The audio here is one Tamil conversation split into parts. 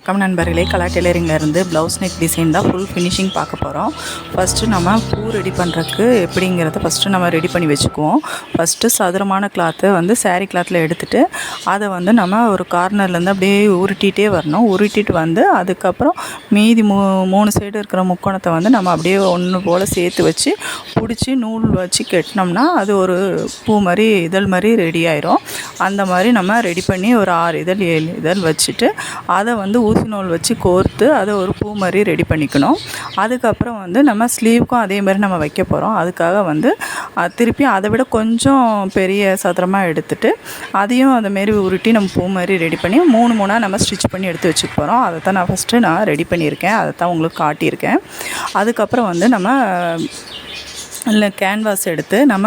வணக்கம் நண்பர்களே கலா டெய்லரிங்லேருந்து ப்ளவுஸ் நெக் டிசைன் தான் ஃபுல் ஃபினிஷிங் பார்க்க போகிறோம் ஃபஸ்ட்டு நம்ம பூ ரெடி பண்ணுறதுக்கு எப்படிங்கிறத ஃபஸ்ட்டு நம்ம ரெடி பண்ணி வச்சுக்குவோம். ஃபஸ்ட்டு சதுரமான கிளாத்தை வந்து சாரீ கிளாத்தில் எடுத்துகிட்டு அதை வந்து நம்ம ஒரு கார்னர்லேருந்து அப்படியே உருட்டிகிட்டே வரணும். உருட்டிட்டு வந்து அதுக்கப்புறம் மீதி மூ மூணு சைடு இருக்கிற முக்கோணத்தை வந்து நம்ம அப்படியே ஒன்று போல் சேர்த்து வச்சு பிடிச்சி நூல் வச்சு கட்டினோம்னா அது ஒரு பூ மாதிரி இதழ் மாதிரி ரெடி ஆயிரும். அந்த மாதிரி நம்ம ரெடி பண்ணி ஒரு ஆறு இதழ் ஏழு இதழ் வச்சுட்டு அதை வந்து ஊசி நூல் வச்சு கோர்த்து அதை ஒரு பூ மாதிரி ரெடி பண்ணிக்கணும். அதுக்கப்புறம் வந்து நம்ம ஸ்லீவ்க்கும் அதே மாதிரி நம்ம வைக்க போகிறோம் அதுக்காக வந்து திருப்பி அதை விட கொஞ்சம் பெரிய சதுரமாக எடுத்துட்டு அதையும் அதை மாரி உருட்டி நம்ம பூ மாதிரி ரெடி பண்ணி மூணு மூணாக நம்ம ஸ்டிச் பண்ணி எடுத்து வச்சுக்க போகிறோம் அதை தான் நான் ஃபஸ்ட்டு நான் ரெடி பண்ணியிருக்கேன். அதை தான் உங்களுக்கு காட்டியிருக்கேன். அதுக்கப்புறம் வந்து நம்ம இல்லை கேன்வாஸ் எடுத்து நம்ம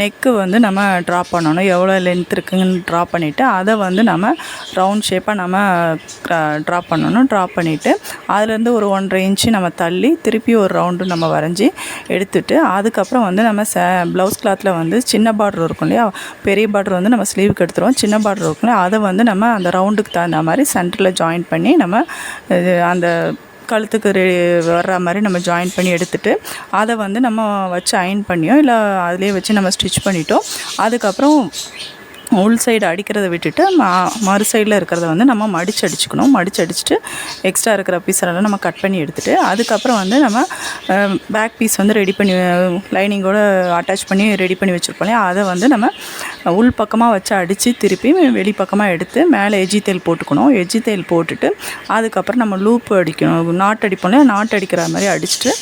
நெக்கு வந்து நம்ம ட்ரா பண்ணணும். எவ்வளோ லென்த் இருக்குங்கன்னு ட்ரா பண்ணிவிட்டு அதை வந்து நம்ம ரவுண்ட் ஷேப்பாக நம்ம ட்ரா பண்ணணும். ட்ரா பண்ணிவிட்டு அதுலேருந்து ஒரு ஒன்றரை இன்ச்சு நம்ம தள்ளி திருப்பி ஒரு ரவுண்டு நம்ம வரைஞ்சி எடுத்துட்டு அதுக்கப்புறம் வந்து நம்ம ச ப்ளவுஸ் கிளாத்தில் வந்து சின்ன பார்டர் இருக்கும் இல்லையா? பெரிய பார்டர் வந்து நம்ம ஸ்லீவுக்கு எடுத்துருவோம். சின்ன பார்டர் இருக்கும் இல்லையா? அதை வந்து நம்ம அந்த ரவுண்டுக்கு தகுந்த மாதிரி சென்டரில் ஜாயின் பண்ணி நம்ம அந்த கழுத்துக்கு ரெ வர்ற மாதிரி நம்ம ஜாயின் பண்ணி எடுத்துகிட்டு அதை வந்து நம்ம வச்சு அயன் பண்ணியோ இல்லை அதிலே வச்சு நம்ம ஸ்டிச் பண்ணிட்டோம் அதுக்கப்புறம் உள் சைடு அடிக்கிறத விட்டுட்டு மா மறு சைடில் இருக்கிறத வந்து நம்ம மடிச்சு அடிச்சுக்கணும். மடிச்சு அடிச்சுட்டு எக்ஸ்ட்ரா இருக்கிற பீஸெல்லாம் நம்ம கட் பண்ணி எடுத்துட்டு அதுக்கப்புறம் வந்து நம்ம பேக் பீஸ் வந்து ரெடி பண்ணி லைனிங்கோட அட்டாச் பண்ணி ரெடி பண்ணி வச்சுருப்போம்லையா அதை வந்து நம்ம உள் பக்கமாக வச்சு அடித்து திருப்பி வெளி பக்கமாக எடுத்து மேலே எஜ்ஜி தேல் போட்டுக்கணும். எஜ்ஜி தேல் போட்டுட்டு அதுக்கப்புறம் நம்ம லூப் அடிக்கணும். நாட் அடிப்போம் இல்லையா? நாட் அடிக்கிற மாதிரி அடிச்சுட்டு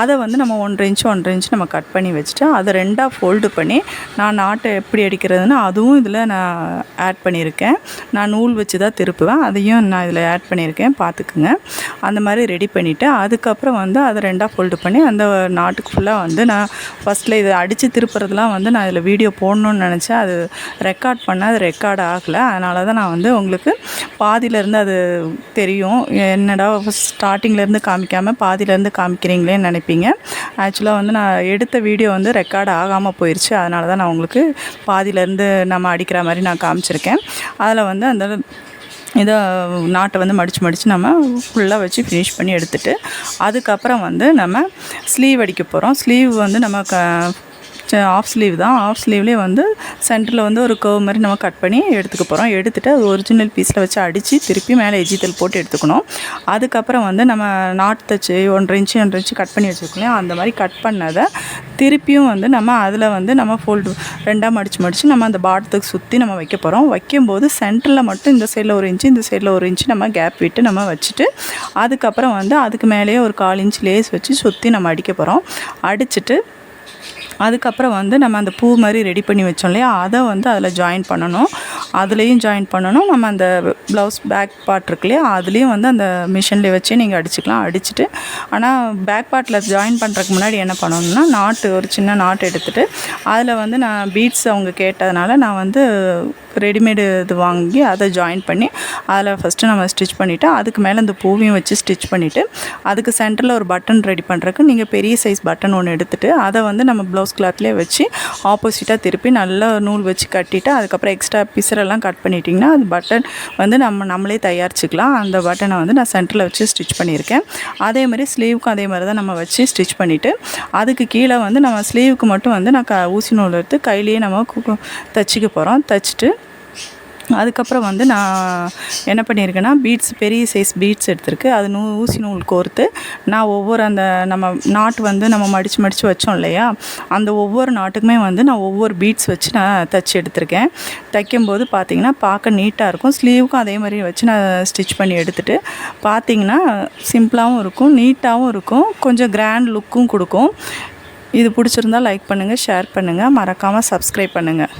அதை வந்து நம்ம ஒன்றரை இன்ச்சு ஒன்றரை இன்ச்சு நம்ம கட் பண்ணி வச்சுட்டு அதை ரெண்டாக ஃபோல்டு பண்ணி நான் நாட்டை எப்படி அடிக்கிறதுன்னு அதுவும் இதில் நான் ஆட் பண்ணியிருக்கேன். நான் நூல் வச்சு தான் திருப்புவேன். அதையும் நான் இதில் ஆட் பண்ணியிருக்கேன். பார்த்துக்குங்க. அந்த மாதிரி ரெடி பண்ணிவிட்டு அதுக்கப்புறம் வந்து அதை ரெண்டாக ஃபோல்டு பண்ணி அந்த நாட்டுக்கு ஃபுல்லாக வந்து நான் ஃபஸ்ட்டில் இதை அடித்து திருப்புறதுலாம் வந்து நான் இதில் வீடியோ போடணும்னு நினச்சேன். அது ரெக்கார்ட் பண்ண அது ரெக்கார்ட் ஆகலை. அதனால தான் நான் வந்து உங்களுக்கு பாதியிலேருந்து அது தெரியும். என்னடா ஸ்டார்டிங்லேருந்து காமிக்காமல் பாதியிலேருந்து காமிக்கிறீங்களேன்னு நினைப்பீங்க. ஆக்சுவலாக வந்து நான் எடுத்த வீடியோ வந்து ரெக்கார்ட் ஆகாமல் போயிடுச்சு அதனால தான் நான் உங்களுக்கு பாதியிலேருந்து நம்ம அடிக்கிற மாதிரி நான் காமிச்சிருக்கேன். அதில் வந்து அந்த இதை நாட்டை வந்து மடித்து மடித்து நம்ம ஃபுல்லாக வச்சு ஃபினிஷ் பண்ணி எடுத்துட்டு அதுக்கப்புறம் வந்து நம்ம ஸ்லீவ் அடிக்க போகிறோம் ஸ்லீவ் வந்து நம்ம க ஆஃப் ஸ்லீவ் தான். ஆஃப் ஸ்லீவ்லேயே வந்து சென்டரில் வந்து ஒரு கர்வ் மாதிரி நம்ம கட் பண்ணி எடுத்துக்க போகிறோம் எடுத்துகிட்டு அது ஒரிஜினல் பீஸில் வச்சு அடித்து திருப்பி மேலே எஜித்தல் போட்டு எடுத்துக்கணும். அதுக்கப்புறம் வந்து நம்ம நாட் தச்சு ஒன்றரை இன்ச்சு ஒன்றரை இன்ச்சு கட் பண்ணி வச்சுருக்கோம் அந்த மாதிரி கட் பண்ணதை திருப்பியும் வந்து நம்ம அதில் வந்து நம்ம ஃபோல்டு ரெண்டாக மடித்து மடித்து நம்ம அந்த பாட்டத்துக்கு சுற்றி நம்ம வைக்க போகிறோம் வைக்கும்போது சென்டரில் மட்டும் இந்த சைடில் ஒரு இன்ச்சு இந்த சைடில் ஒரு இன்ச்சு நம்ம கேப் விட்டு நம்ம வச்சுட்டு அதுக்கப்புறம் வந்து அதுக்கு மேலேயே ஒரு கால் இன்ச் லேஸ் வச்சு சுற்றி நம்ம அடிக்க போகிறோம் அடிச்சுட்டு அதுக்கப்புறம் வந்து நம்ம அந்த பூ மாதிரி ரெடி பண்ணி வச்சோம் இல்லையா? அதை வந்து அதில் ஜாயின் பண்ணணும். அதுலேயும் ஜாயின் பண்ணணும். நம்ம அந்த ப்ளவுஸ் பேக் பார்ட் இருக்கு இல்லையா? அதுலேயும் வந்து அந்த மிஷினில் வச்சு நீங்கள் அடிச்சுக்கலாம். அடிச்சுட்டு ஆனால் பேக் பார்ட்டில் ஜாயின் பண்ணுறதுக்கு முன்னாடி என்ன பண்ணணும்னா நாட்டு ஒரு சின்ன நாட்டு எடுத்துகிட்டு அதில் வந்து நான் பீட்ஸ் அவங்க கேட்டதுனால நான் வந்து ரெடிமேடு இது வாங்கி அதை ஜாயின் பண்ணி அதில் ஃபஸ்ட்டு நம்ம ஸ்டிச் பண்ணிவிட்டு அதுக்கு மேலே இந்த பூவையும் வச்சு ஸ்டிச் பண்ணிவிட்டு அதுக்கு சென்டரில் ஒரு பட்டன் ரெடி பண்ணுறதுக்கு நீங்கள் பெரிய சைஸ் பட்டன் ஒன்று எடுத்துகிட்டு அதை வந்து நம்ம ப்ளவுஸ் கிளாத்லேயே வச்சு ஆப்போசிட்டாக திருப்பி நல்லா நூல் வச்சு கட்டிவிட்டு அதுக்கப்புறம் எக்ஸ்ட்ரா பிசரெல்லாம் கட் பண்ணிட்டிங்கன்னா அது பட்டன் வந்து நம்ம நம்மளே தயாரிச்சுக்கலாம். அந்த பட்டனை வந்து நான் சென்டரில் வச்சு ஸ்டிச் பண்ணியிருக்கேன். அதே மாதிரி ஸ்லீவுக்கும் அதே மாதிரி தான் நம்ம வச்சு ஸ்டிச் பண்ணிவிட்டு அதுக்கு கீழே வந்து நம்ம ஸ்லீவுக்கு மட்டும் வந்து நான் க ஊசி நூல் எடுத்து கையிலேயே நம்ம கு- தச்சுக்க போகிறோம் தச்சுட்டு அதுக்கப்புறம் வந்து நான் என்ன பண்ணியிருக்கேன்னா பீட்ஸ் பெரிய சைஸ் பீட்ஸ் எடுத்திருக்கு. அது நூ ஊசி நூல் கோர்த்து நான் ஒவ்வொரு அந்த நம்ம நாட்டு வந்து நம்ம மடித்து மடித்து வச்சோம் இல்லையா? அந்த ஒவ்வொரு நாட்டுக்குமே வந்து நான் ஒவ்வொரு பீட்ஸ் வச்சு நான் தச்சு எடுத்திருக்கேன். தைக்கும்போது பார்த்தீங்கன்னா பார்க்க நீட்டாக இருக்கும். ஸ்லீவுக்கும் அதே மாதிரி வச்சு நான் ஸ்டிச் பண்ணி எடுத்துட்டு பார்த்தீங்கன்னா சிம்பிளாகவும் இருக்கும் நீட்டாகவும் இருக்கும். கொஞ்சம் கிராண்ட் லுக்கும் கொடுக்கும். இது பிடிச்சிருந்தா லைக் பண்ணுங்கள் ஷேர் பண்ணுங்கள் மறக்காமல் சப்ஸ்கிரைப் பண்ணுங்கள்